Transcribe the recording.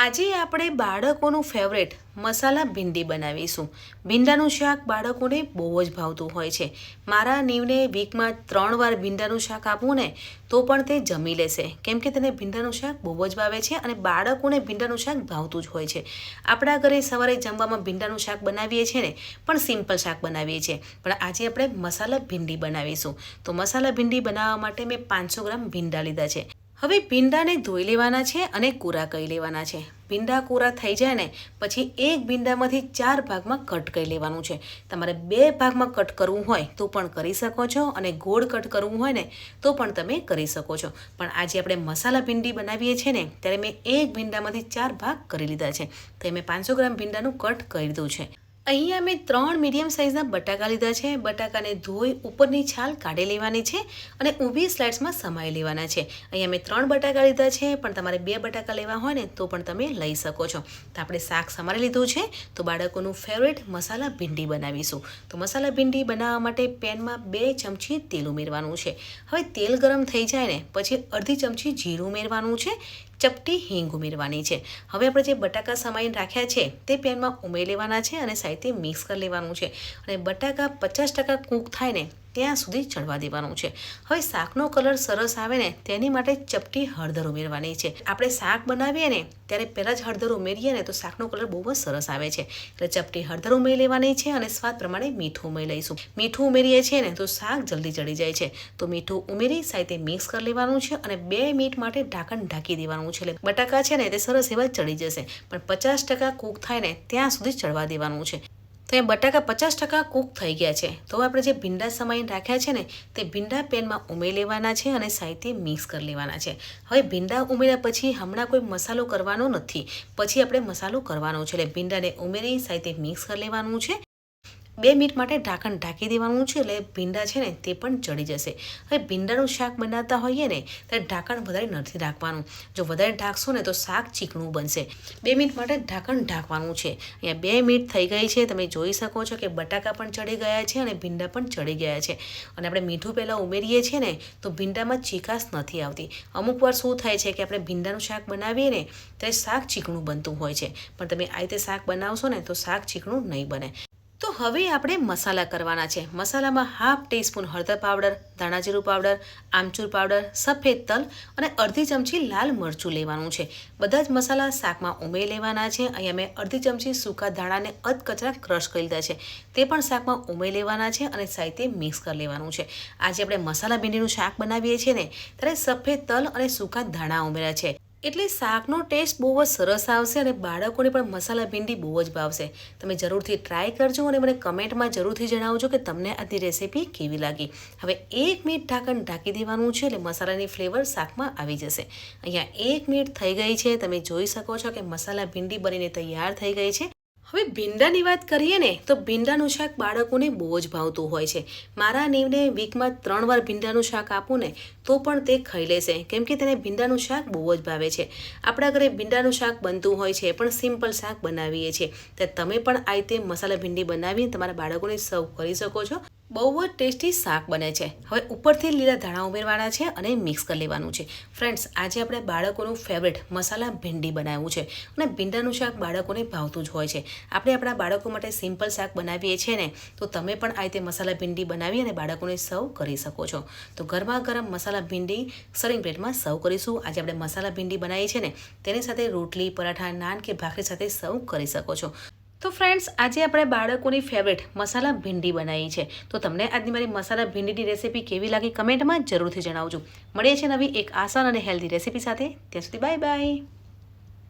આજે આપણે બાળકોનું ફેવરેટ મસાલા ભીંડી બનાવીશું. ભીંડાનું શાક બાળકોને બહુ જ ભાવતું હોય છે. મારા નીવને વીકમાં ત્રણ વાર ભીંડાનું શાક આપું ને, તો પણ તે જમી લેશે. કેમ કે તેને ભીંડાનું શાક બહુ જ ભાવે છે અને બાળકોને ભીંડાનું શાક ભાવતું જ હોય છે. આપણા ઘરે સવારે જમવામાં ભીંડાનું શાક બનાવીએ છીએ ને, પણ સિમ્પલ શાક બનાવીએ છીએ. પણ આજે આપણે મસાલા ભીંડી બનાવીશું. તો મસાલા ભીંડી બનાવવા માટે મેં પાંચસો ગ્રામ ભીંડા લીધા છે. હવે ભીંડાને ધોઈ લેવાના છે અને કોરા કરી લેવાના છે. ભીંડા કોરા થઈ જાય ને, પછી એક ભીંડામાંથી ચાર ભાગમાં કટ કરી લેવાનું છે. તમારે બે ભાગમાં કટ કરવું હોય તો પણ કરી શકો છો અને ગોળ કટ કરવું હોય ને, તો પણ તમે કરી શકો છો. પણ આજે આપણે મસાલા ભીંડી બનાવીએ છીએ ને, ત્યારે મેં એક ભીંડામાંથી ચાર ભાગ કરી લીધા છે. તો મેં પાંચસો ગ્રામ ભીંડાનું કટ કરી દીધું છે. અહીંયા મેં ત્રણ મીડિયમ સાઇઝના બટાકા લીધા છે. બટાકાને ધોઈ ઉપરની છાલ કાઢી લેવાની છે અને ઊભી સ્લાઇડ્સમાં સમાઈ લેવાના છે. અહીંયા મેં ત્રણ બટાકા લીધા છે, પણ તમારે બે બટાકા લેવા હોય ને તો પણ તમે લઈ શકો છો. તો આપણે શાક સમારી લીધું છે, તો બાળકોનું ફેવરેટ મસાલા ભીંડી બનાવીશું. તો મસાલા ભીંડી બનાવવા માટે પેનમાં બે ચમચી તેલ ઉમેરવાનું છે. હવે તેલ ગરમ થઈ જાય ને, પછી અડધી ચમચી જીરું ઉમેરવાનું છે, ચપટી હિંગ ઉમેરવાની છે. હવે આપણે જે બટાકા સમાઈને રાખ્યા છે, તે પેનમાં ઉમેરી લેવાના છે અને સાથે મિક્સ કરી લેવાનું છે. અને બટાકા પચાસ ટકા કૂક થાય ને ત્યાં સુધી ચડવા દેવાનું છે. હવે શાકનો કલર સરસ આવે ને તેની માટે ચપટી હળદર ઉમેરવાની છે. આપણે શાક બનાવીએ ને ત્યારે પહેલાં જ હળદર ઉમેરીએ ને તો શાકનો કલર બહુ જ સરસ આવે છે. એટલે ચપટી હળદર ઉમેરી લેવાની છે અને સ્વાદ પ્રમાણે મીઠું ઉમેરી લઈશું. મીઠું ઉમેરીએ છીએ ને તો શાક જલ્દી ચડી જાય છે. તો મીઠું ઉમેરી સાથે મિક્સ કરી લેવાનું છે અને બે મિનિટ માટે ઢાંકણ ઢાંકી દેવાનું છે. એટલે બટાકા છે ને તે સરસ એવા ચડી જશે. પણ પચાસ ટકા કૂક થાય ને ત્યાં સુધી ચડવા દેવાનું છે. તો એ બટાકા પચાસ ટકા કૂક થઈ ગયા છે. તો આપણે જે ભીંડા સમાઈને રાખ્યા છે ને, તે ભીંડા પેનમાં ઉમેરી લેવાના છે અને સાહિત્ય મિક્સ કરી લેવાના છે. હવે ભીંડા ઉમેર્યા પછી હમણાં કોઈ મસાલો કરવાનો નથી. પછી આપણે મસાલો કરવાનો છે. એટલે ભીંડાને ઉમેરી સાહિત્ય મિક્સ કરી લેવાનું છે. બે મિનિટ માટે ઢાંકણ ઢાંકી દેવાનું છે, એટલે ભીંડા છે ને તે પણ ચડી જશે. હવે ભીંડાનું શાક બનાવતા હોઈએ ને ત્યારે ઢાંકણ વધારે નથી રાખવાનું. જો વધારે ઢાંકશો ને, તો શાક ચીકણું બનશે. બે મિનિટ માટે ઢાંકણ ઢાંકવાનું છે. અહીંયા બે મિનિટ થઈ ગઈ છે, તમે જોઈ શકો છો કે બટાકા પણ ચડી ગયા છે અને ભીંડા પણ ચડી ગયા છે. અને આપણે મીઠું પહેલાં ઉમેરીએ છીએ ને, તો ભીંડામાં ચીકાશ નથી આવતી. અમુક વાર શું થાય છે કે આપણે ભીંડાનું શાક બનાવીએ ને ત્યારે શાક ચીકણું બનતું હોય છે. પણ તમે આ રીતે શાક બનાવશો ને, તો શાક ચીકણું નહીં બને. તો હવે આપણે મસાલા કરવાના છે. મસાલામાં હાફ ટીસ્પૂન હળદર પાવડર, ધાણાજીરું પાવડર, આમચૂર પાવડર, સફેદ તલ અને અડધી ચમચી લાલ મરચું લેવાનું છે. બધા જ મસાલા શાકમાં ઉમેરી લેવાના છે. અહીંયા મેં અડધી ચમચી સૂકા ધાણાને અધકચરા ક્રશ કરી લીધા છે. તે પણ શાકમાં ઉમેરી લેવાના છે અને સાહિત્ય મિક્સ કરી લેવાનું છે. આજે આપણે મસાલા ભીંડીનું શાક બનાવીએ છીએ ને, ત્યારે સફેદ તલ અને સૂકા ધાણા ઉમેર્યા છે. એટલે શાકનો ટેસ્ટ બહુ જ સરસ આવશે અને બાળકોને પણ મસાલા ભીંડી બહુ જ ભાવશે. તમે જરૂરથી ટ્રાય કરજો અને મને કમેન્ટમાં જરૂરથી જણાવજો કે તમને આજની રેસીપી કેવી લાગી. હવે એક મિનિટ ઢાંકણ ઢાંકી દેવાનું છે એટલે મસાલાની ફ્લેવર શાકમાં આવી જશે. અહીંયા એક મિનિટ થઈ ગઈ છે. તમે જોઈ શકો છો કે મસાલા ભીંડી બનીને તૈયાર થઈ ગઈ છે. હવે ભીંડાની વાત કરીએ ને, તો ભીંડાનું શાક બાળકોને બહુ જ ભાવતું હોય છે. મારા નીવને વીકમાં ત્રણ વાર ભીંડાનું શાક આપું ને, તો પણ તે ખાઈ લેશે. કેમ કે તેને ભીંડાનું શાક બહુ જ ભાવે છે. આપણા ઘરે ભીંડાનું શાક બનતું હોય છે, પણ સિમ્પલ શાક બનાવીએ છીએ. તો તમે પણ આ રીતે મસાલા ભીંડી બનાવી તમારા બાળકોને સર્વ કરી શકો છો. બહુ જ ટેસ્ટી શાક બને છે. હવે ઉપરથી લીલા ધાણા ઉમેરવાના છે અને મિક્સ કરી લેવાનું છે. ફ્રેન્ડ્સ, આજે આપણે બાળકોનું ફેવરેટ મસાલા ભીંડી બનાવ્યું છે અને ભીંડાનું શાક બાળકોને ભાવતું જ હોય છે. આપણે આપણા બાળકો માટે સિમ્પલ શાક બનાવીએ છીએ ને, તો તમે પણ આ રીતે મસાલા ભીંડી બનાવી અને બાળકોને સર્વ કરી શકો છો. તો ગરમા ગરમ મસાલા ભીંડી સર્વિંગ પ્લેટમાં સર્વ કરીશું. આજે આપણે મસાલા ભીંડી બનાવી છે ને, તેની સાથે રોટલી, પરાઠા, નાન કે ભાખરી સાથે સર્વ કરી શકો છો. તો ફ્રેન્ડ્સ આજે આપણે બાળકોની ફેવરેટ મસાલા ભીંડી બનાવી છે. તો તમને આજની મારી મસાલા ભીંડીની રેસીપી કેવી લાગી કમેન્ટમાં જરૂરથી જણાવજો. મળીએ છીએ નવી એક આસાન અને હેલ્ધી રેસીપી સાથે. ત્યાં સુધી બાય બાય